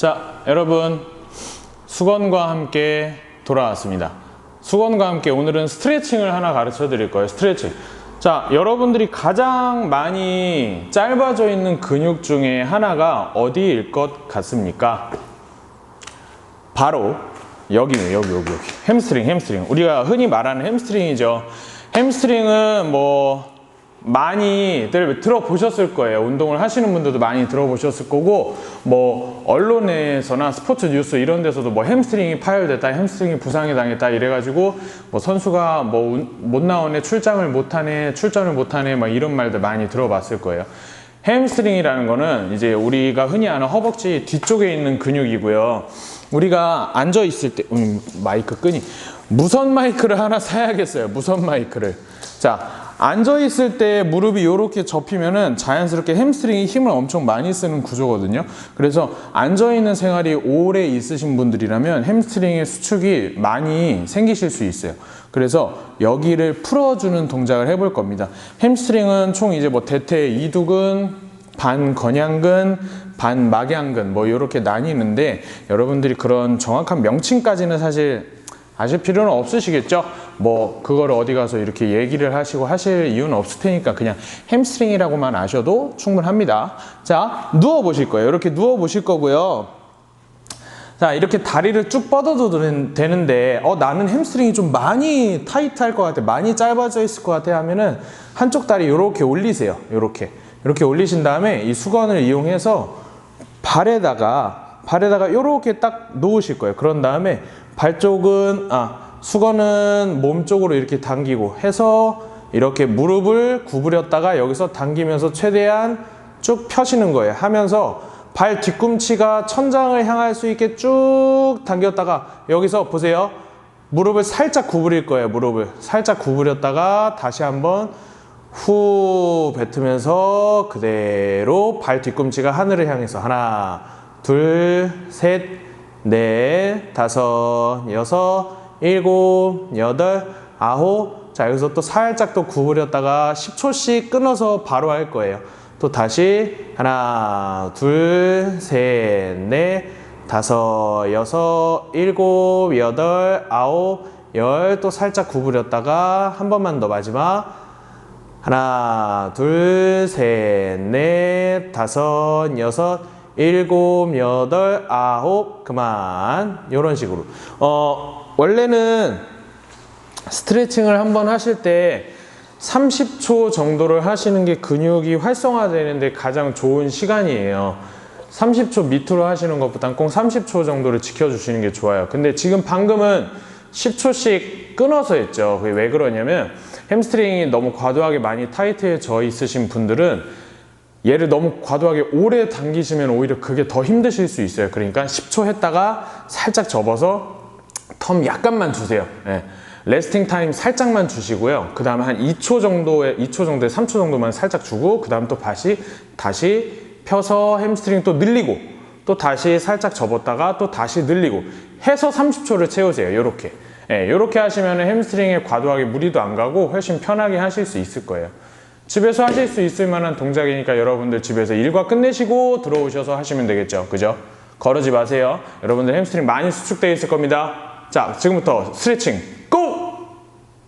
자, 여러분 수건과 함께 돌아왔습니다. 수건과 함께 오늘은 스트레칭을 하나 가르쳐 드릴 거예요. 스트레칭. 자, 여러분들이 가장 많이 짧아져 있는 근육 중에 하나가 어디일 것 같습니까? 바로 여기네, 여기, 여기, 여기. 햄스트링, 햄스트링. 우리가 흔히 말하는 햄스트링이죠. 햄스트링은 뭐 많이들 들어보셨을 거예요. 운동을 하시는 분들도 많이 들어보셨을 거고, 뭐, 언론에서나 스포츠 뉴스 이런 데서도 뭐 햄스트링이 파열됐다, 햄스트링이 부상이 당했다 이래가지고, 뭐 선수가 뭐 못 나오네, 출장을 못하네, 출전을 못하네, 막 이런 말들 많이 들어봤을 거예요. 햄스트링이라는 거는 이제 우리가 흔히 아는 허벅지 뒤쪽에 있는 근육이고요. 우리가 앉아 있을 때, 음, 마이크 끄니. 무선 마이크를 하나 사야겠어요. 무선 마이크를. 자, 앉아 있을 때 무릎이 이렇게 접히면은 자연스럽게 햄스트링이 힘을 엄청 많이 쓰는 구조거든요. 그래서 앉아 있는 생활이 오래 있으신 분들이라면 햄스트링의 수축이 많이 생기실 수 있어요. 그래서 여기를 풀어주는 동작을 해볼 겁니다. 햄스트링은 총 이제 뭐 대퇴 이두근, 반건양근, 반막양근 뭐 이렇게 나뉘는데 여러분들이 그런 정확한 명칭까지는 사실 아실 필요는 없으시겠죠? 뭐 그거를 어디 가서 이렇게 얘기를 하시고 하실 이유는 없을 테니까 그냥 햄스트링이라고만 아셔도 충분합니다. 자, 누워 보실 거예요. 이렇게 누워 보실 거고요. 자, 이렇게 다리를 쭉 뻗어도 되는- 되는데, 어, 나는 햄스트링이 좀 많이 타이트할 것 같아, 많이 짧아져 있을 것 같아 하면은 한쪽 다리 이렇게 올리세요. 이렇게. 이렇게 올리신 다음에 이 수건을 이용해서 발에다가, 발에다가 이렇게 딱 놓으실 거예요. 그런 다음에 발 쪽은, 아, 수건은 몸 쪽으로 이렇게 당기고 해서 이렇게 무릎을 구부렸다가 여기서 당기면서 최대한 쭉 펴시는 거예요. 하면서 발 뒤꿈치가 천장을 향할 수 있게 쭉 당겼다가 여기서 보세요. 무릎을 살짝 구부릴 거예요. 무릎을 살짝 구부렸다가 다시 한번 후 뱉으면서 그대로 발 뒤꿈치가 하늘을 향해서 하나, 둘, 셋, 넷, 다섯, 여섯, 일곱, 여덟, 아홉. 자, 여기서 또 살짝 또 구부렸다가 10초씩 끊어서 바로 할 거예요. 또 다시 하나, 둘, 셋, 넷, 다섯, 여섯, 일곱, 여덟, 아홉, 열. 또 살짝 구부렸다가 한 번만 더 마지막. 하나, 둘, 셋, 넷, 다섯, 여섯, 일곱, 여덟, 아홉, 그만. 이런 식으로. 어, 원래는 스트레칭을 한번 하실 때 30초 정도를 하시는 게 근육이 활성화되는데 가장 좋은 시간이에요. 30초 밑으로 하시는 것보단 꼭 30초 정도를 지켜주시는 게 좋아요. 근데 지금 방금은 10초씩 끊어서 했죠. 그게 왜 그러냐면 햄스트링이 너무 과도하게 많이 타이트해져 있으신 분들은 얘를 너무 과도하게 오래 당기시면 오히려 그게 더 힘드실 수 있어요. 그러니까 10초 했다가 살짝 접어서 텀 약간만 주세요. 예. 레스팅 타임 살짝만 주시고요. 그 다음에 한 2초 정도에, 2초 정도에 3초 정도만 살짝 주고, 그 다음 또 다시, 다시 펴서 햄스트링 또 늘리고, 또 다시 살짝 접었다가 또 다시 늘리고, 해서 30초를 채우세요. 요렇게. 예, 요렇게 하시면 햄스트링에 과도하게 무리도 안 가고 훨씬 편하게 하실 수 있을 거예요. 집에서 하실 수 있을 만한 동작이니까 여러분들 집에서 일과 끝내시고 들어오셔서 하시면 되겠죠. 그죠? 거르지 마세요. 여러분들 햄스트링 많이 수축되어 있을 겁니다. 자, 지금부터 스트레칭